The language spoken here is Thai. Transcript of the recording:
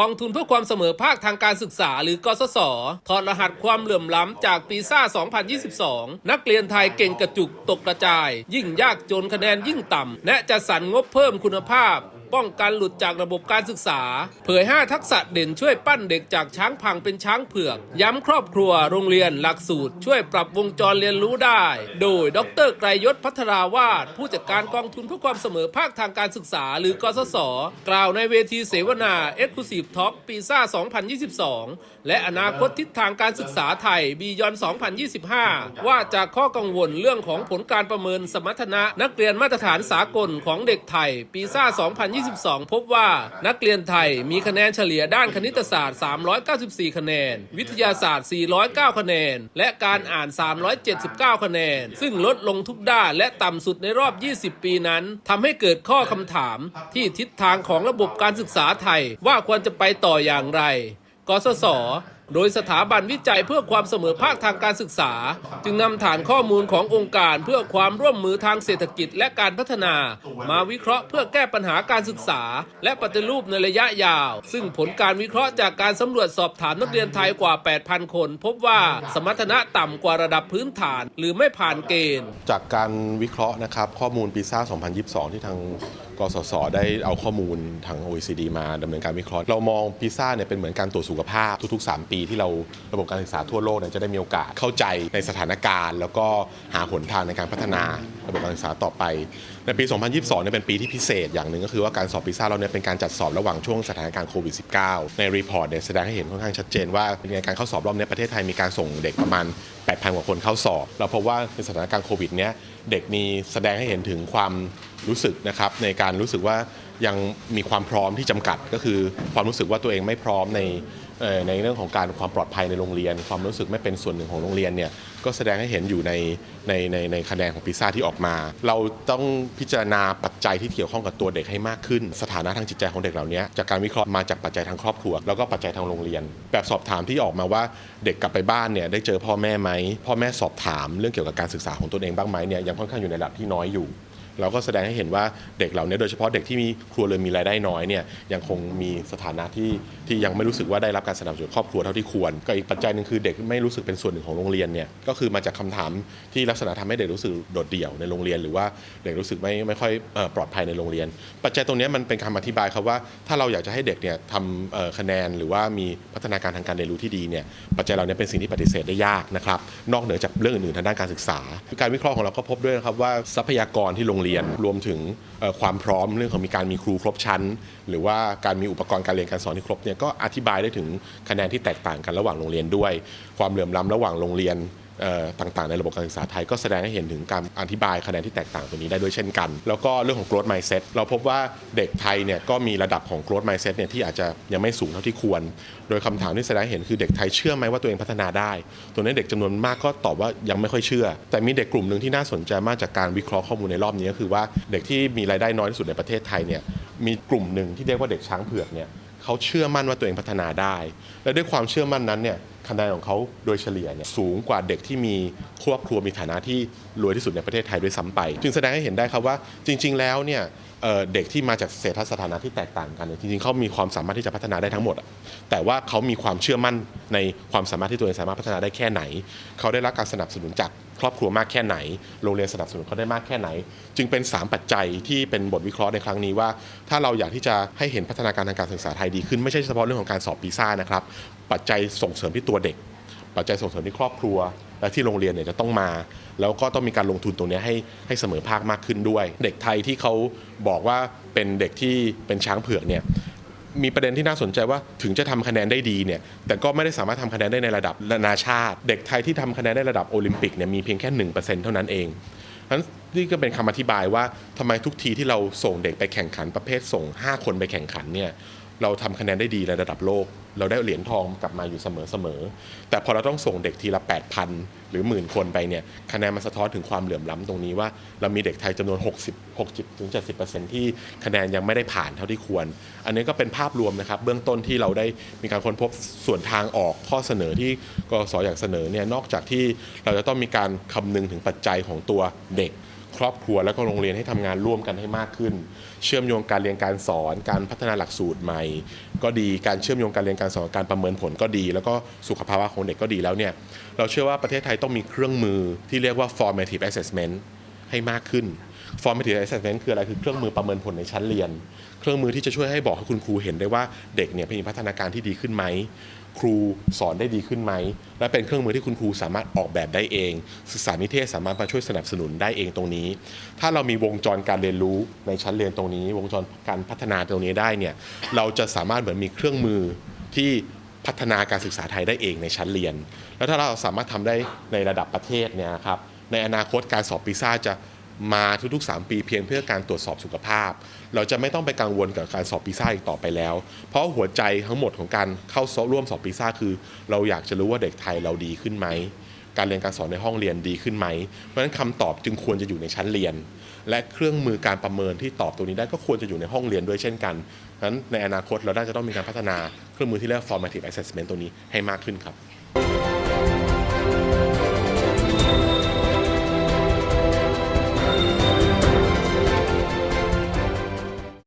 กองทุนเพื่อความเสมอภาคทางการศึกษาหรือกสศถอดรหัสความเหลื่อมล้ำจากปีซ่า 2022 นักเรียนไทยเก่งกระจุกตกกระจาย ยิ่งยากจนคะแนนยิ่งต่ำและจะสรรงบเพิ่มคุณภาพ ป้องกันหลุดจากระบบการศึกษา เผย 5 ทักษะเด่นช่วยปั้นเด็กจากช้างพังเป็นช้างเผือก ย้ำครอบครัวโรงเรียนหลักสูตร ช่วยปรับวงจรเรียนรู้ได้ โดย ดรไกรยศพัทราวาดผู้จัดการกองทุนเพื่อความเสมอภาคทางการศึกษา หรือกสศกล่าวในเวทีเสวนา Exclusive Talk ปีซ่า 2022 และอนาคตทิศทางการศึกษาไทยบียอน 2025 ว่าจากข้อกังวลเรื่องของผลการประเมินสมรรถนะนักเรียนมาตรฐานสากลของเด็กไทยปีซ่า 2 2022 พบว่านักเรียนไทยมีคะแนนเฉลี่ยด้านคณิตศาสตร์ 394 คะแนน วิทยาศาสตร์ 409 คะแนน และการอ่าน 379 คะแนน ซึ่งลดลงทุกด้านและต่ำสุดในรอบ 20 ปีนั้นทำให้เกิดข้อคำถามที่ทิศทางของระบบการศึกษาไทยว่าควรจะไปต่ออย่างไร กสศ โดยสถาบันวิจัยเพื่อความเสมอภาคทางการศึกษา จึงนำฐานข้อมูลขององค์การเพื่อความร่วมมือทางเศรษฐกิจและการพัฒนา มาวิเคราะห์เพื่อแก้ปัญหาการศึกษา และปฏิรูปในระยะยาว ซึ่งผลการวิเคราะห์จากการสำรวจสอบถามนักเรียนไทยกว่า 8,000 คน พบว่าสมรรถนะต่ำกว่าระดับพื้นฐาน หรือไม่ผ่านเกณฑ์ จากการวิเคราะห์นะครับข้อมูลปีซ่า 2022 ที่ทาง กสศได้เอาข้อมูลทาง OECD มาดำเนินการวิเคราะห์ เรามองปีซ่าเนี่ยเป็นเหมือนการตรวจสุขภาพทุก ๆ 3 ปีที่เราระบบการศึกษาทั่วโลกเนี่ยจะได้มีโอกาสเข้าใจในสถานการณ์ แล้วก็หาหนทางในการพัฒนาระบบการศึกษาต่อไป ในปี 2022เนี่ยเป็นปีที่พิเศษอย่างหนึ่งก็คือว่าการสอบปีซ่าเราเนี่ยเป็นการจัดสอบระหว่างช่วงสถานการณ์โควิด -19 ในรีพอร์ตเนี่ยแสดงให้เห็นค่อนข้างชัดเจนว่าในการเข้าสอบรอบเนี้ยประเทศไทยมีการส่งเด็กประมาณ 8,000 กว่าคนเข้าสอบ เราพบว่าในสถานการณ์โควิดเนี้ยเด็กมีแสดงให้เห็นถึงความ รู้สึกนะครับในการรู้สึกว่ายังมีความพร้อมที่จำกัด ก็คือความรู้สึกว่าตัวเองไม่พร้อมในในเรื่องของการความปลอดภัยในโรงเรียน ความรู้สึกไม่เป็นส่วนหนึ่งของโรงเรียนเนี่ยก็แสดงให้เห็นอยู่ในในในในคะแนนของปีซ่าที่ออกมา เราต้องพิจารณาปัจจัยที่เกี่ยวข้องกับตัวเด็กให้มากขึ้น สถานะทางจิตใจของเด็กเหล่านี้จากการวิเคราะห์มาจากปัจจัยทางครอบครัว แล้วก็ปัจจัยทางโรงเรียน แบบสอบถามที่ออกมาว่าเด็กกลับไปบ้านเนี่ยได้เจอพ่อแม่ไหมพ่อแม่สอบถามเรื่องเกี่ยวกับการศึกษาของตัวเองบ้างไหมเนี่ยยังค่อนข้างอยู่ในระดับที่น้อยอยู่ เราก็แสดงให้เห็นว่าเด็กเหล่านี้โดยเฉพาะเด็กที่มีครัวเรือนมีรายได้น้อยเนี่ยยังคงมีสถานะที่ที่ยังไม่รู้สึกว่าได้รับการสนับสนุนครอบครัวเท่าที่ควรก็อีกปัจจัยหนึ่งคือเด็กไม่รู้สึกเป็นส่วนหนึ่งของโรงเรียนเนี่ยก็คือมาจากคำถามที่ลักษณะทำให้เด็กรู้สึกโดดเดี่ยวในโรงเรียน หรือว่าเด็กรู้สึกไม่ไม่ค่อยออปลอดภัยในโรงเรียน ปัจจัยตรงนี้มันเป็นคำอธิบายครับว่า ถ้าเราอยากจะให้เด็กเนี่ยทำคะแนนหรือว่ามีพัฒนาการทางการเรียนรู้ที่ดีเนี่ยปัจจัยเหล่านี้เป็นสิ่งที่ปฏิเสธได้ยากนะครับนอกเหนือจากเรื่องอื่นๆทางด้านการศึกษา การวิเคราะห์ของเราก็พบด้วยนะครับว่าทรัพยากรที่โรงเรียน รวมถึงความพร้อมเรื่องของมีการมีครูครบชั้น หรือว่าการมีอุปกรณ์การเรียนการสอนที่ครบเนี่ยก็อธิบายได้ถึงคะแนนที่แตกต่างกันระหว่างโรงเรียนด้วย ความเหลื่อมล้ำระหว่างโรงเรียน ต่างๆ ในระบบการศึกษาไทย ก็แสดงให้เห็นถึงการอธิบายคะแนนที่แตกต่างตัวนี้ได้ด้วยเช่นกัน แล้วก็เรื่องของ growth mindset เราพบว่าเด็กไทยเนี่ยก็มีระดับของ growth mindset เนี่ยที่อาจจะยังไม่สูงเท่าที่ควร โดยคำถามที่แสดงเห็นคือเด็กไทยเชื่อไหมว่าตัวเองพัฒนาได้ ตัวนี้เด็กจำนวนมากก็ตอบว่ายังไม่ค่อยเชื่อ แต่มีเด็กกลุ่มหนึ่งที่น่าสนใจมากจากการวิเคราะห์ข้อมูลในรอบนี้ก็คือว่าเด็กที่มีรายได้น้อยที่สุดในประเทศไทยเนี่ยมีกลุ่มหนึ่งที่เรียกว่าเด็กช้างเผือกเนี่ยเขาเชื่อมั่นว่าตัวเองพัฒนาได้ และด้วยความเชื่อมั่นนั้นเนี่ย คะแนนของเขาโดยเฉลี่ยเนี่ยสูงกว่าเด็กที่มีครอบครัวมีฐานะที่รวยที่สุดในประเทศไทยด้วยซ้ำไป จึงแสดงให้เห็นได้ครับว่าจริง ๆ แล้วเนี่ยเเด็กที่มาจากเศรษฐสถานะที่แตกต่างกันเนี่ยจริงๆเขามีความสามารถที่จะพัฒนาได้ทั้งหมด แต่ว่าเขามีความเชื่อมั่นในความสามารถที่ตัวเองสามารถพัฒนาได้แค่ไหน เขาได้รับการสนับสนุนจากครอบครัวมากแค่ไหน โรงเรียนสนับสนุนเขาได้มากแค่ไหน จึงเป็น 3 ปัจจัยที่เป็นบทวิเคราะห์ในครั้งนี้ว่า ถ้าเราอยากที่จะให้เห็นพัฒนาการทางการศึกษาไทยดีขึ้นไม่ใช่เฉพาะเรื่องของการสอบปีซ่านะครับ ปัจจัยส่งเสริมที่ตัวเด็ก ปัจจัยส่งเสริมที่ครอบครัว และที่โรงเรียนเนี่ยจะต้องมา แล้วก็ต้องมีการลงทุนตรงนี้ให้ให้เสมอภาคมากขึ้นด้วย เด็กไทยที่เขาบอกว่าเป็นเด็กที่เป็นช้างเผือกเนี่ยมีประเด็นที่น่าสนใจว่าถึงจะทำคะแนนได้ดีเนี่ยแต่ก็ไม่ได้สามารถทำคะแนนได้ในระดับนานาชาติ เด็กไทยที่ทำคะแนนได้ระดับโอลิมปิกเนี่ยมีเพียงแค่1%เท่านั้นเองนั้นนี่ก็เป็นคำอธิบายว่าทำไมทุกทีที่เราส่งเด็กไปแข่งขันประเภทส่ง 5 คนไปแข่งขันเนี่ย เราทำคะแนนได้ดีในระดับโลก เราได้เหรียญทองกลับมาอยู่เสมอๆแต่พอเราต้องส่งเด็กทีละ 8,000 หรือหมื่นคนไปเนี่ยคะแนนมันสะท้อนถึงความเหลื่อมล้ำตรงนี้ว่า เรามีเด็กไทยจำนวน 60 60ถึง70%ที่คะแนนยังไม่ได้ผ่านเท่าที่ควร อันนี้ก็เป็นภาพรวมนะครับ เบื้องต้นที่เราได้มีการค้นพบส่วนทางออกข้อเสนอที่กสอยากเสนอเนี่ยนอกจากที่เราจะต้องมีการคำนึงถึงปัจจัยของตัวเด็ก ครอบครัวแล้วก็โรงเรียนให้ทำงานร่วมกันให้มากขึ้น เชื่อมโยงการเรียนการสอน การพัฒนาหลักสูตรใหม่ ก็ดีการเชื่อมโยงการเรียนการสอนการประเมินผลก็ดี แล้วก็สุขภาวะของเด็กก็ดีแล้วเนี่ยเราเชื่อว่าประเทศไทยต้องมีเครื่องมือที่เรียกว่า formative assessment ให้มากขึ้น formative assessment คืออะไรคือเครื่องมือประเมินผลในชั้นเรียน เครื่องมือที่จะช่วยให้บอกให้คุณครูเห็นได้ว่าเด็กเนี่ยมีพัฒนาการที่ดีขึ้นไหมครูสอนได้ดีขึ้นไหม และเป็นเครื่องมือที่คุณครูสามารถออกแบบได้เอง ศึกษานิเทศสามารถมาช่วยสนับสนุนได้เองตรงนี้ ถ้าเรามีวงจรการเรียนรู้ในชั้นเรียนตรงนี้ วงจรการพัฒนาตรงนี้ได้เนี่ยเราจะสามารถเหมือนมีเครื่องมือที่พัฒนาการศึกษาไทยได้เองในชั้นเรียน แล้วถ้าเราสามารถทำได้ในระดับประเทศเนี่ยครับในอนาคตการสอบปีซ่าจะ มาทุกๆ 3 ปีเพียงเพื่อการตรวจสอบสุขภาพ เราจะไม่ต้องไปกังวลกับการสอบปีซ่าอีกต่อไปแล้ว เพราะหัวใจทั้งหมดของการเข้าร่วมสอบปีซ่าคือ เราอยากจะรู้ว่าเด็กไทยเราดีขึ้นไหม การเรียนการสอนในห้องเรียนดีขึ้นไหม เพราะฉะนั้นคำตอบจึงควรจะอยู่ในชั้นเรียน และเครื่องมือการประเมินที่ตอบตรงนี้ได้ก็ควรจะอยู่ในห้องเรียนด้วยเช่นกันฉะนั้นในอนาคตเราน่าจะต้องมีการพัฒนาเครื่องมือที่เรียกว่า formative assessment ตัวนี้ให้มากขึ้นครับ